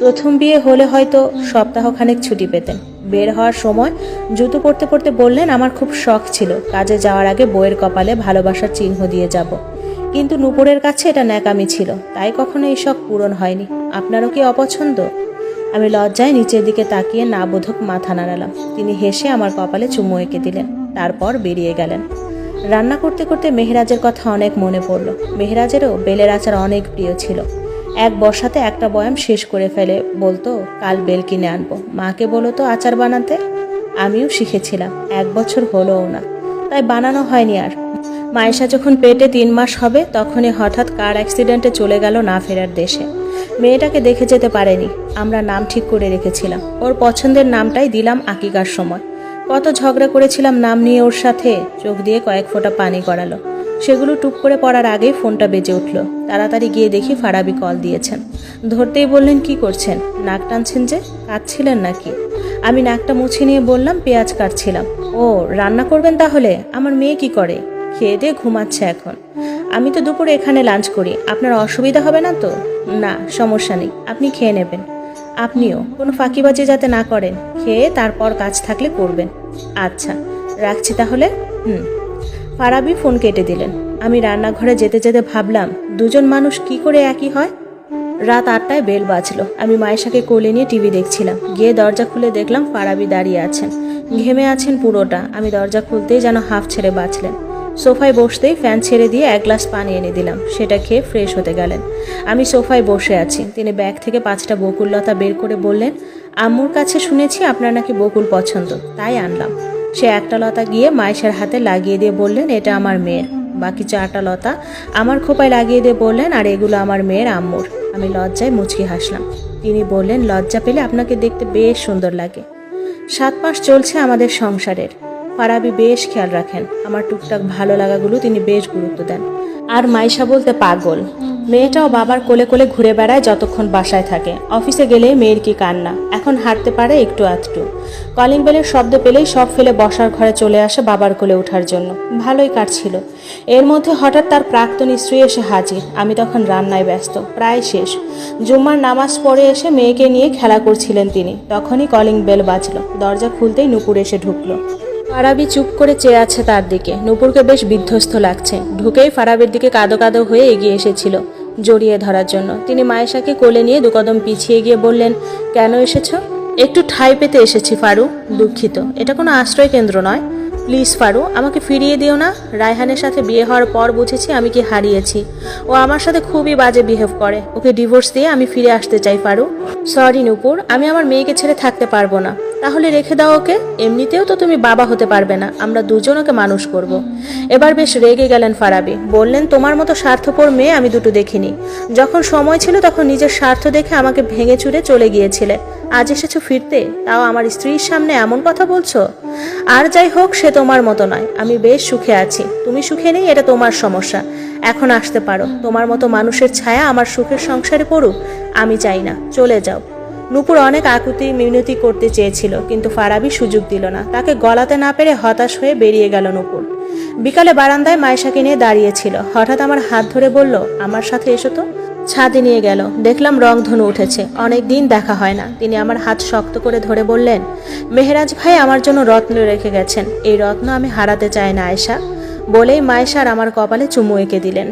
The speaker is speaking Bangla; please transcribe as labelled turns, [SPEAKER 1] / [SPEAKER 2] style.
[SPEAKER 1] প্রথম বিয়ে হলে হয়তো সপ্তাহখানেক ছুটি পেতেন। বের হওয়ার সময় জুতো পরতে পরতে বললেন, আমার খুব শখ ছিল, কাজে যাওয়ার আগে বইয়ের কপালে ভালোবাসার চিহ্ন দিয়ে যাব। কিন্তু নুপুরের কাছে এটা ন্যাকামি ছিল, তাই কখনো এই শখ পূরণ হয়নি। আপনারও কি অপছন্দ? আমি লজ্জায় নিচের দিকে তাকিয়ে না বোধক মাথা নাড়ালাম। তিনি হেসে আমার কপালে চুমু এঁকে দিলেন, তারপর বেরিয়ে গেলেন। রান্না করতে করতে মেহরাজের কথা অনেক মনে পড়ল। মেহরাজেরও বেলের আচার অনেক প্রিয় ছিল। এক বসাতে একটা বয়াম শেষ করে ফেলে বলতো, কাল বেল কিনে আনব। মাকে বলো তো আচার বানাতে? আমিও শিখেছিলাম, এক বছর হলোও না। তাই বানানো হয়নি আর। মায়েশা যখন পেটে তিন মাস হবে, তখনই হঠাৎ কার অ্যাক্সিডেন্টে চলে গেল না ফেরার দেশে। মেয়েটাকে দেখে যেতে পারেনি, আমরা নাম ঠিক করে রেখেছিলাম। ওর পছন্দের নামটাই দিলাম আকিকার সময়। কত ঝগড়া করেছিলাম নাম নিয়ে ওর সাথে, চোখ দিয়ে কয়েক ফোঁটা পানি গড়ালো। সেগুলো টুপ করে পড়ার আগেই ফোনটা বেজে উঠল। তাড়াতাড়ি গিয়ে দেখি ফারাবি কল দিয়েছেন। ধরতেই বললেন, কি করছেন? নাক টানছেন যে? কাঁদছিলেন নাকি? আমি নাকটা মুছে নিয়ে বললাম, পেঁয়াজ কাটছিলাম। ও, রান্না করবেন তাহলে? আমার মেয়ে কি করে? খেয়ে দিয়ে ঘুমাচ্ছে এখন। আমি তো দুপুরে এখানে লাঞ্চ করি। আপনার অসুবিধা হবে না তো? না, সমস্যা নেই। আপনি খেয়ে নেবেন। আপনিও? কোনো ফাঁকিবাজি যাতে না করেন? খেয়ে তারপর কাজ থাকলে করবেন। আচ্ছা রাখছি তাহলে? হুম। ফারাবি ফোন কেটে দিলেন। আমি রান্নাঘরে যেতে যেতে ভাবলাম, দুজন মানুষ কি করে একই হয়? রাত আটটায় বেল বাজলো। আমি মায়েশাকে কোলে নিয়ে টিভি দেখছিলাম। গিয়ে দরজা খুলে দেখলাম ফারাবি দাঁড়িয়ে আছেন। ঘেমে আছেন পুরোটা। আমি দরজা খুলতেই যেন হাফ ছেড়ে বাঁচলেন। সোফায় বসতেই ফ্যান ছেড়ে দিয়ে এক গ্লাস পানি এনে দিলাম। সেটা খেয়ে ফ্রেশ হতে গেলেন। আমি সোফায় বসে আছি। তিনি ব্যাগ থেকে পাঁচটা বকুল লতা বের করে বললেন, আম্মুর কাছে শুনেছি আপনার নাকি বকুল পছন্দ। তাই আনলাম। সে একটা লতা গিয়ে মায়েশার হাতে লাগিয়ে দিয়ে বললেন, এটা আমার মেয়ের। বাকি চারটা লতা আমার খোপায় লাগিয়ে দিয়ে বললেন, আর এগুলো আমার মেয়ের আম্মুর। আমি লজ্জায় মুচকি হাসলাম। তিনি বললেন, লজ্জা পেলে আপনাকে দেখতে বেশ সুন্দর লাগে। সাত মাস চলছে আমাদের সংসারের। ফারাবি বেশ খেয়াল রাখেন। আমার টুকটাক ভালো লাগাগুলো তিনি বেশ গুরুত্ব দেন। আর মাইশা বলতে পাগল। মেয়েটাও বাবার কোলে কোলে ঘুরে বেড়ায় যতক্ষণ বাসায় থাকে। অফিসে গেলে মেয়ের কি কান্না? এখন হাঁটতে পারে একটু আধটু। কলিং বেলের শব্দ পেলেই সব ফেলে বসার ঘরে চলে আসে বাবার কোলে ওঠার জন্য। ভালোই কাটছিল। এর মধ্যে হঠাৎ তার প্রাক্তন স্ত্রী এসে হাজির। আমি তখন রান্নায় ব্যস্ত। প্রায় শেষ। জুম্মার নামাজ পড়ে এসে মেয়েকে নিয়ে খেলা করছিলেন তিনি। তখনই কলিং বেল বাজলো। দরজা খুলতেই নুপুর এসে ঢুকলো। ফারাবি চুপ করে চেয়ে আছে তার দিকে। নূপুরকে বেশ বিধ্বস্ত লাগছে। ঢুকেই ফারাবির দিকে কাদো কাদো হয়ে এগিয়ে এসেছিল। জড়িয়ে ধরার জন্য। তিনি মায়েশাকে কোলে নিয়ে দুকদম পিছিয়ে গিয়ে বললেন, কেন এসেছ? একটু ঠাই পেতে এসেছি, ফারু, দুঃখিত। এটা কোনো আশ্রয় কেন্দ্র নয়। প্লিজ, ফারু, আমাকে ফিরিয়ে দিও না। রায়হানের সাথে বিয়ে হওয়ার পর বুঝেছি আমি কি হারিয়েছি। ও আমার সাথে খুবই বাজে বিহেভ করে। ওকে ডিভোর্স দিয়ে আমি ফিরে আসতে চাই, ফারু। সরি, নূপুর, আমি আমার মেয়েকে ছেড়ে থাকতে পারব না। তাহলে রেখে দাও ওকে। এমনিতেও তো তুমি বাবা হতে পারবে না। আমরা দুজন ওকে মানুষ করব। এবার বেশ রেগে গেলেন ফারাবি। বললেন, তোমার মতো স্বার্থপর মেয়ে আমি দুটো দেখিনি। যখন সময় ছিল তখন নিজের স্বার্থ দেখে আমাকে ভেঙে চুরে চলে গিয়েছিলে। আজ এসেছ ফিরতে, তাও আমার স্ত্রীর সামনে এমন কথা বলছো? আর যাই হোক, সে তোমার মতো নয়। আমি বেশ সুখে আছি। তুমি সুখে নেই, এটা তোমার সমস্যা। এখন আসতে পারো। তোমার মতো মানুষের ছায়া আমার সুখের সংসারে পড়ুক। আমি চাই না। চলে যাও। নূপুর অনেক আকুতি মিনতি করতে চেয়েছিল, কিন্তু ফারাবি সুযোগ দিল না। তাকে গলাতে না পেরে হতাশ হয়ে বেরিয়ে গেল নূপুর। বিকালে বারান্দায় মায়েশাকে নিয়ে দাঁড়িয়েছিল। হঠাৎ আমার হাত ধরে বলল, আমার সাথে এসো তো। ছাদে নিয়ে গেল। দেখলাম রংধনু উঠেছে। অনেক দিন দেখা হয় না। তিনি আমার হাত শক্ত করে ধরে বললেন, মেহরাজ ভাই আমার জন্য রত্ন রেখে গেছেন। এই রত্ন আমি হারাতে চাই না আয়সা বলেই মায়েশার আমার কপালে চুমু এঁকে দিলেন।